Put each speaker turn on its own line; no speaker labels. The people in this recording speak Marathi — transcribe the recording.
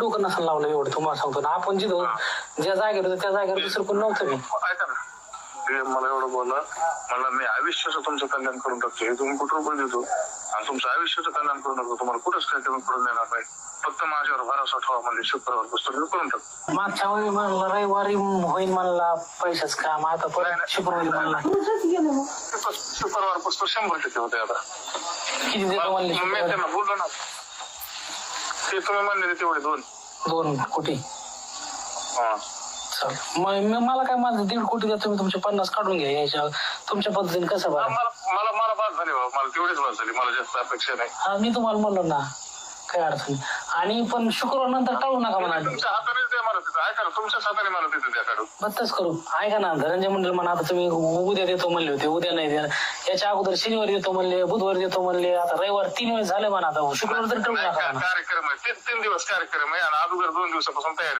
डोकं नसेल लावलं एवढं तुम्हाला सांगतो ना. आपण जिथं ज्या जागेवर होतो त्या जागेवर दुसरं कोण नव्हतं मी
ऐका ना. ते मला एवढं बोला. मला मी आयुष्याचं तुमचं कल्याण करून टाकतो. हे तुम्ही कुठं रुपये देतो. आणि तुमचं आयुष्याचं कल्याण करून टाकतो. तुम्हाला कुठंच काय कमी पडून देणार नाही. फक्त माझ्यावर भरोसा ठेवा म्हणजे शुक्रवार पुस्तक मी करून टाकतो.
मागच्या वेळी म्हणलं रविवारी होईल म्हणला पैशाच काम. आता परत शुक्रवारी म्हणला.
शुक्रवार पुस्तक शंभर टक्के होते आता.
किती देतो म्हणले
मी? त्यांना बोललो ना. ते तुम्ही म्हणले तेवढे दोन.
दोन कोटी
हा.
चल मग मी- मला काय माझं दीड कोटी द्या तुम्ही तुमचे पन्नास काढून घ्या याच्या तुमच्या पद्धतीने कसं बरं?
मला मला मला बाद झाली बाबा मला तेवढीच बाद झाली. मला जास्त अपेक्षा नाही.
हा मी तुम्हाला म्हणलो ना काय अडचण नाही. आणि पण शुक्रवार नंतर टाळू नका म्हणा.
तुमच्या मला तिथं ऐका ना तुमच्याच हाताने मला तिथं द्या काढून.
बत्तच करू. ऐका ना धनंजय मंडळ म्हणा आता तुम्ही उद्या देतो म्हणले होते उद्या नाही द्या याच्या अगोदर शनिवारी देतो म्हणले बुधवारी देतो म्हणले आता रविवार तीन वेळेस झाले म्हणा आता. शुक्रवार तरी टाळू
नाही,
नका
का-
म्हणा
कार्यक्रम आहे? तीन तीन दिवस कार्यक्रम आहे आणि अगोदर दोन दिवसापासून तयारी